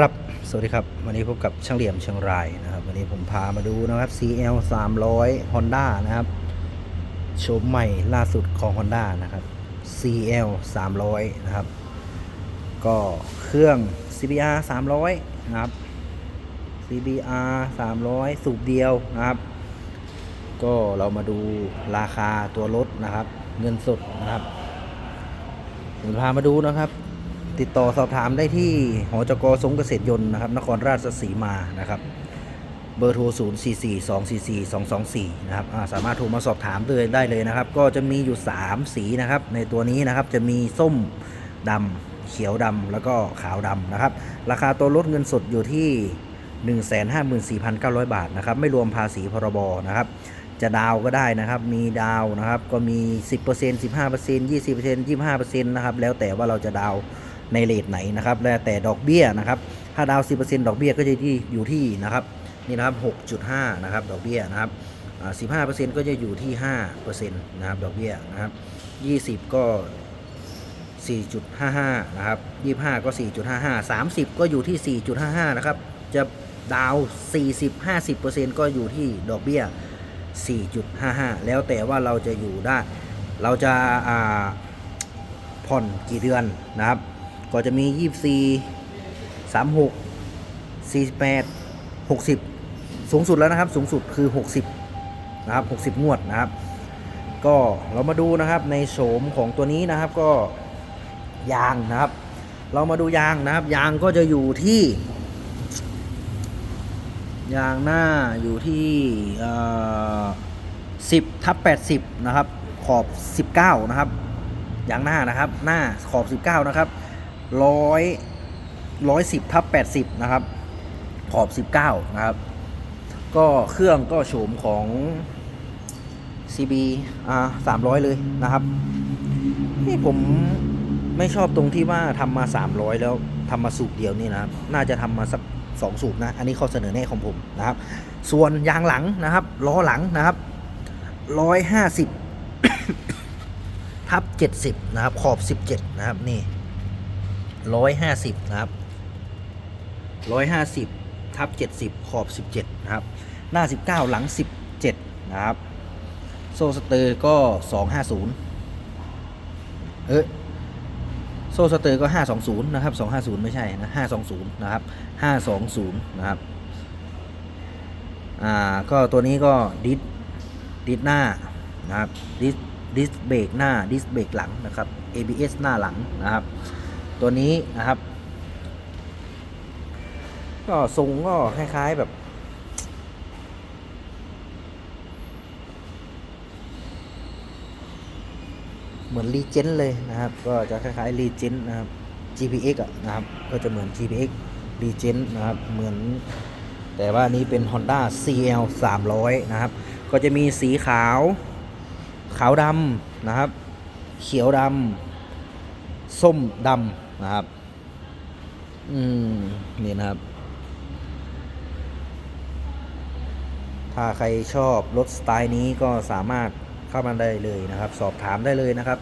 ครับ สวัสดีครับ วันนี้พบกับช่างเหลี่ยมเชียงรายนะครับ วันนี้ผมพามาดูนะครับ CL 300 Honda นะครับ โฉมใหม่ล่าสุดของ Honda นะครับ CL 300 นะครับ ก็เครื่อง CBR 300 นะครับ CBR 300 สูบเดียวนะครับ ก็เรามาดูราคาตัวรถนะครับ เงินสดนะครับผมพามาดูนะครับ ติดต่อสอบถามได้ที่หอจกสงเกษตรยนต์นะครับนครราชสีมานะครับเบอร์โทร 0 4 4 2 4 4 2 2 4 นะครับาสามารถโทรมาสอบถามเลยได้เลยนะครับ ก็จะมีอยู่ 3 สีนะครับ ในตัวนี้นะครับจะมีส้มดำเขียวดำแล้วก็ขาวดำนะครับ ราคาตัวรถเงินสดอยู่ที่ 154,900 บาทนะครับ ไม่รวมภาษีพรบนะครับ จะดาวก็ได้นะครับ มีดาวนะครับ ก็มี 10% 15% 20% 25%นะครับ แล้วแต่ว่าเราจะดาว ในเลทไหนนะครับแล้วแต่ดอกเบี้ยนะครับถ้าดาว 10%ดอกเบี้ยก็จะที่อยู่ที่นะครับนี่นะครับ 6.5 นะครับ ดอกเบี้ยนะครับอ่า15%ก็จะอยู่ที่5%นะครับดอกเบี้ยนะครับ 20 ก็ 4.55 นะครับ 25 ก็ 4.55 30 ก็อยู่ที่ 4.55 นะครับ จะดาว 40 50%ก็อยู่ที่ดอกเบี้ย 4.55 แล้วแต่ว่าเราจะอยู่ได้ เราจะผ่อนกี่เดือนนะครับ ก็จะมี 24 36 48 60 สูงสุดแล้วนะครับ สูงสุดคือ 60 นะครับ 60 งวดนะครับ ก็เรามาดูนะครับในโฉมของตัวนี้นะครับก็ยางนะครับ เรามาดูยางนะครับ ยางก็จะอยู่ที่ ยางหน้าอยู่ที่สิบทับแปดสิบนะครับ ขอบสิบเก้านะครับ ยางหน้านะครับ หน้าขอบสิบเก้านะครับ ร้อยร้อยสิบทับแปดสิบนะครับ ขอบสิบเก้านะครับ ก็เครื่องก็โฉมของ CB อ่าสามร้อยเลยนะครับนี่ผมไม่ชอบตรงที่ว่าทำมา 300 แล้วทำมาสูบเดียวนี่นะครับ น่าจะทำมาสักสองสูบนะ อันนี้ข้อเสนอแน่ของผมนะครับ ส่วนยางหลังนะครับล้อหลังนะครับร้อยห้าสิบทับเจ็ดสิบนะครับ ขอบสิบเจ็ดนะครับนี่ ร้อยห้าสิบนะครับร้อยห้าสิบทับเจ็ดสิบขอบสิบเจ็ดนะครับ หน้าสิบเก้าหลังสิบเจ็ดนะครับ โซ่สเตอร์ก็สองห้าศูนย์เออโซ่สเตอร์ก็ 520 นะครับ 250 ไม่ใช่นะ 520 นะครับ 520 นะครับ อ่า ก็ตัวนี้ก็ดิสดิสหน้านะครับดิสดิสเบรกหน้าดิสเบรกหลังนะครับ ABS หน้าหลังนะครับ ตัวนี้นะครับ ก็ทรงก็คล้าย ๆ แบบเหมือนรีเจนเลยนะครับ ก็จะคล้ายๆรีเจนนะครับ GPX อะนะครับ ก็จะเหมือน GPX รีเจนนะครับ เหมือน แต่ว่านี้เป็น Honda CL 300 นะครับ ก็จะมีสีขาว ขาวดำนะครับ เขียวดำ ส้มดำ นะครับ อืม นี่นะครับ ถ้าใครชอบรถสไตล์นี้ก็สามารถเข้ามาได้เลยนะครับ สอบถามได้เลยนะครับ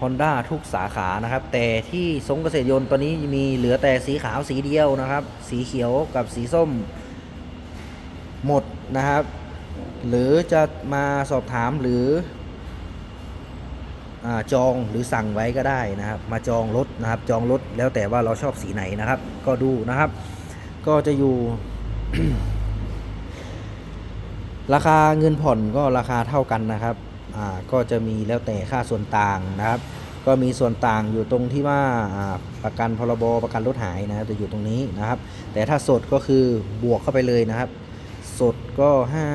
Honda ทุกสาขานะครับ แต่ที่ทรงเกษตรยนต์ตัวนี้มีเหลือแต่สีขาวสีเดียวนะครับ สีเขียวกับสีส้ม หมดนะครับ หรือจะมาสอบถามหรือ จองหรือสั่งไว้ก็ได้นะครับ มาจองรถนะครับ จองรถแล้วแต่ว่าเราชอบสีไหนนะครับ ก็ดูนะครับ ก็จะอยู่ ราคาเงินผ่อนก็ราคาเท่ากันนะครับก็จะมีแล้วแต่ค่าส่วนต่างนะครับ ก็มีส่วนต่างอยู่ตรงที่ว่าประกันพรบประกันรถหายนะจะอยู่ตรงนี้นะครับ แต่ถ้าสดก็คือบวกเข้าไปเลยนะครับ สดก็ห้า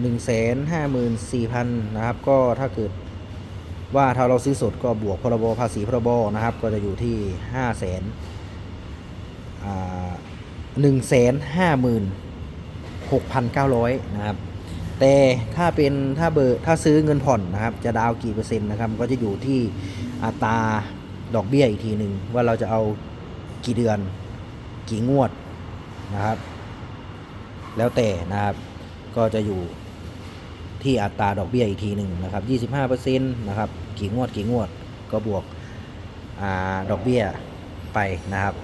หนึ่งแสนห้าหมื่นสี่พันนะครับ ก็ถ้าเกิด ว่าถ้าเราซื้อสดก็บวกพรบภาษีพรบนะครับ ก็จะอยู่ที่ห้าแสนหนึ่งแสนห้าหมื่นหกพันเก้าร้อยนะครับ แต่ถ้าเป็นถ้าเบอร์ถ้าซื้อเงินผ่อนนะครับ จะดาวกี่เปอร์เซ็นต์นะครับ ก็จะอยู่ที่อัตราดอกเบี้ยอีกทีหนึ่งว่าเราจะเอากี่เดือนกี่งวดนะครับ แล้วแต่นะครับก็จะอยู่ ที่อัตราดอกเบี้ยอีกทีหนึ่งนะครับ 25%นะครับ กี่งวดกี่งวดก็บวกอดอกเบี้ยไปนะครับ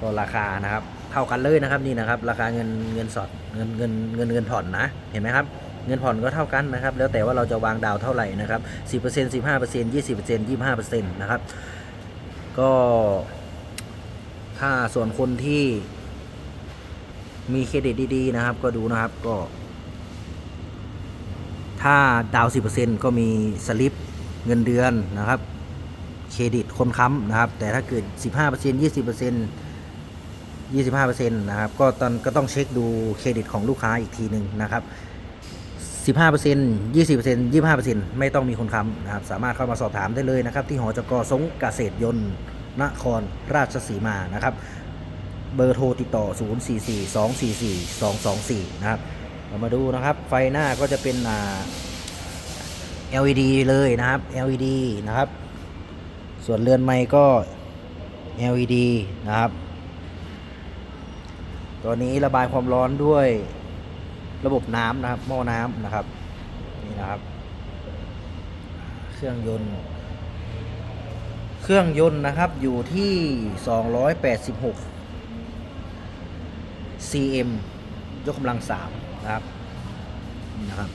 ก็ราคานะครับเท่ากันเลยนะครับนี่นะครับ ราคาเงินเงินสดเงินเงินเงินเงินผ่อนนะเห็นไหมครับเงินผ่อนก็เท่ากันนะครับ แล้วแต่ว่าเราจะวางดาวเท่าไหร่นะครับ 10% 15% 20% 25%นะครับ ก็ถ้าส่วนคนที่มีเครดิตดีๆนะครับ ก็ดูนะครับก็ ถ้าดาว 10%ก็มีสลิปเงินเดือนนะครับ เครดิตคนค้ำนะครับ แต่ถ้าเกิด 15% 20% 25%นะครับ ก็ตอนก็ต้องเช็คดูเครดิตของลูกค้าอีกทีหนึ่งนะครับ 15% 20% 25%ไม่ต้องมีคนค้ำนะครับ สามารถเข้ามาสอบถามได้เลยนะครับ ที่หอจกสงเกษตรยนต์นครราชสีมานะครับ เบอร์โทรติดต่อ 044 244 224 นะครับ เรามาดูนะครับ ไฟหน้าก็จะเป็นอ่า LED เลยนะครับ LED นะครับ ส่วนเรือนไม้ก็ LED นะครับตัวนี้ระบายความร้อนด้วยระบบน้ำนะครับหม้อน้ำนะครับ นี่นะครับ เครื่องยนต์ เครื่องยนต์นะครับอยู่ที่ 286 cm ยกกำลัง 3 นะครับนี่นะครับ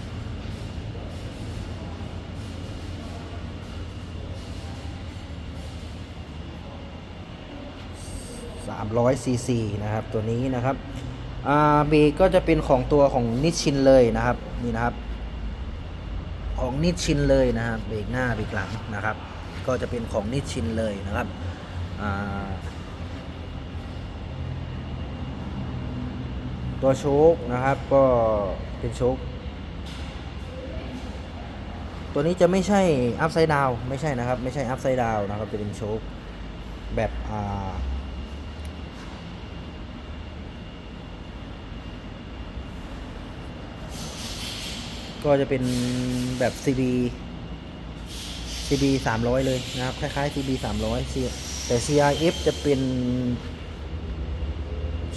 300ซีซีนะครับตัวนี้นะครับอ่าเบรกก็จะเป็นของตัวของนิชชินเลยนะครับนี่นะครับ ของนิชชินเลยนะครับเบรกหน้าเบรกหลังนะครับ ก็จะเป็นของนิชชินเลยนะครับอ่า ตัวโชคนะครับก็เป็นโชคตัวนี้จะไม่ใช่อัพไซด์ดาวไม่ใช่นะครับ ไม่ใช่อัพไซด์ดาวนะครับจะเป็นโชคแบบอ่าก็จะเป็นแบบ CB CB 300 เลยนะครับ คล้ายๆ CB 300แต่ CRF จะเป็น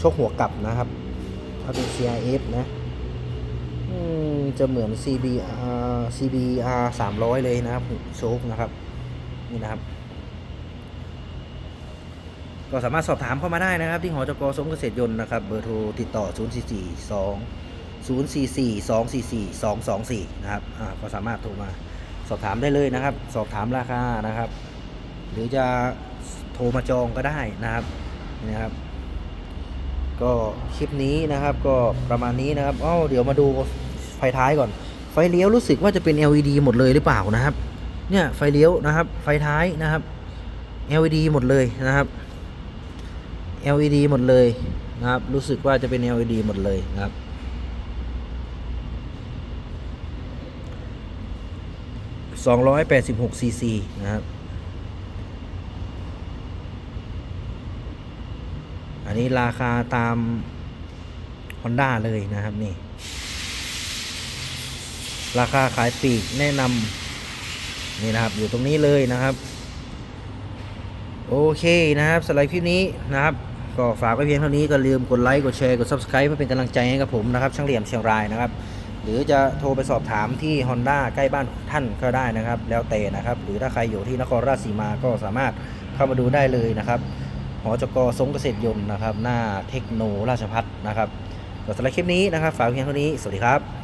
ชกหัวกลับนะครับาเป็น CRF นะจะเหมือน CB อ่า CBR 300 เลยนะครับโชคนะครับนี่นะครับ ก็สามารถสอบถามเข้ามาได้นะครับ ที่หอจกสมเกษตรยนต์นะครับเบอร์โทรติดต่อ 044 2 044 244 224 นะครับอ่าก็สามารถโทรมาสอบถามได้เลยนะครับ สอบถามราคานะครับ หรือจะโทรมาจองก็ได้นะครับนี่นะครับ ก็คลิปนี้นะครับก็ประมาณนี้นะครับอ้าเดี๋ยวมาดูไฟท้ายก่อน ไฟเลี้ยวรู้สึกว่าจะเป็น LED หมดเลยหรือเปล่านะครับ เนี่ยไฟเลี้ยวนะครับ ไฟท้ายนะครับ LED หมดเลยนะครับ LED หมดเลยนะครับ รู้สึกว่าจะเป็น LED หมดเลยนะครับ 286ซีซีนะครับ อันนี้ราคาตาม Honda เลยนะครับนี่ ราคาขายปลีกแนะนำนี่นะครับอยู่ตรงนี้เลยนะครับ โอเคนะครับสำหรับคลิปนี้นะครับ ก็ฝากไว้เพียงเท่านี้ก็ลืมกดไลค์กดแชร์กด Subscribe เพื่อเป็นกำลังใจให้กับผมนะครับช่างเหลี่ยมเชียงรายนะครับ หรือจะโทรไปสอบถามที่ Honda ใกล้บ้านท่านก็ได้นะครับ แล้วแต่นะครับ หรือถ้าใครอยู่ที่นครราชสีมาก็สามารถเข้ามาดูได้เลยนะครับ หอจกสงเกษตรยนต์นะครับ หน้าเทคโนราชพัฒนะครับก็สำหรับคลิปนี้นะครับ ฝากเพียงเท่านี้ สวัสดีครับ